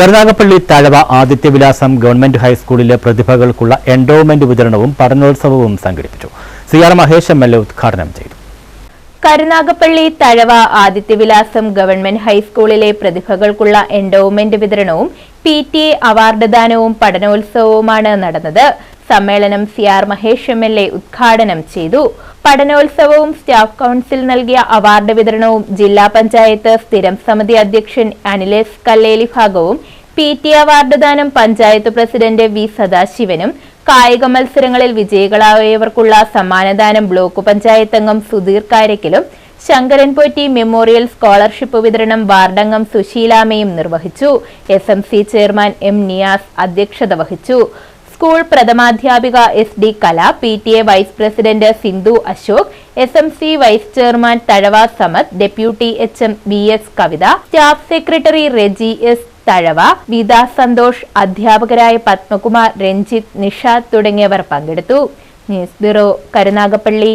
Karunagappally Thazhava Adithyavilasam government ഹൈസ്കൂളിലെ പ്രതിഭകൾക്കുള്ള endowment വിതരണവും പഠനോത്സവവും സംഘടിപ്പിച്ചു. C R Mahesh M L ഉദ്ഘാടനം ചെയ്തു. കരുനാഗപ്പള്ളി തഴവ ആദിത്യവിലാസം ഗവൺമെന്റ് ഹൈസ്കൂളിലെ പ്രതിഭകൾക്കുള്ള എൻഡോവ്മെന്റ് വിതരണവും പി ടി എ അവാർഡ് ദാനവും പഠനോത്സവവുമാണ് നടന്നത്. സമ്മേളനം C R Mahesh M L A ഉദ്ഘാടനം ചെയ്തു. പഠനോത്സവവും സ്റ്റാഫ് കൌൺസിൽ നൽകിയ അവാർഡ് വിതരണവും ജില്ലാ പഞ്ചായത്ത് സ്ഥിരം സമിതി അധ്യക്ഷൻ അനിലേഷ് കല്ലേലി ഭാഗവും പി ടി അവാർഡ് ദാനം പഞ്ചായത്ത് പ്രസിഡന്റ് വി സദാശിവനും കായിക മത്സരങ്ങളിൽ വിജയികളായവർക്കുള്ള സമ്മാനദാനം ബ്ലോക്ക് പഞ്ചായത്ത് അംഗം സുധീർ കാരക്കലും ശങ്കരൻ പോറ്റി മെമ്മോറിയൽ സ്കോളർഷിപ്പ് വിതരണം വാർഡംഗം സുശീലാമയും നിർവഹിച്ചു. S M C chairman M Niyas അധ്യക്ഷത വഹിച്ചു. School പ്രഥമാധ്യാപിക S D Kala P T A vice president Sindhu Ashok S M C vice chairman Thazhava Samath deputy H M B S Kavitha staff secretary Reji S Thazhava Vitha Santhosh അധ്യാപകരായ പത്മകുമാർ രഞ്ജിത്ത് നിഷാദ് തുടങ്ങിയവർ പങ്കെടുത്തു. News bureau Karunagappally.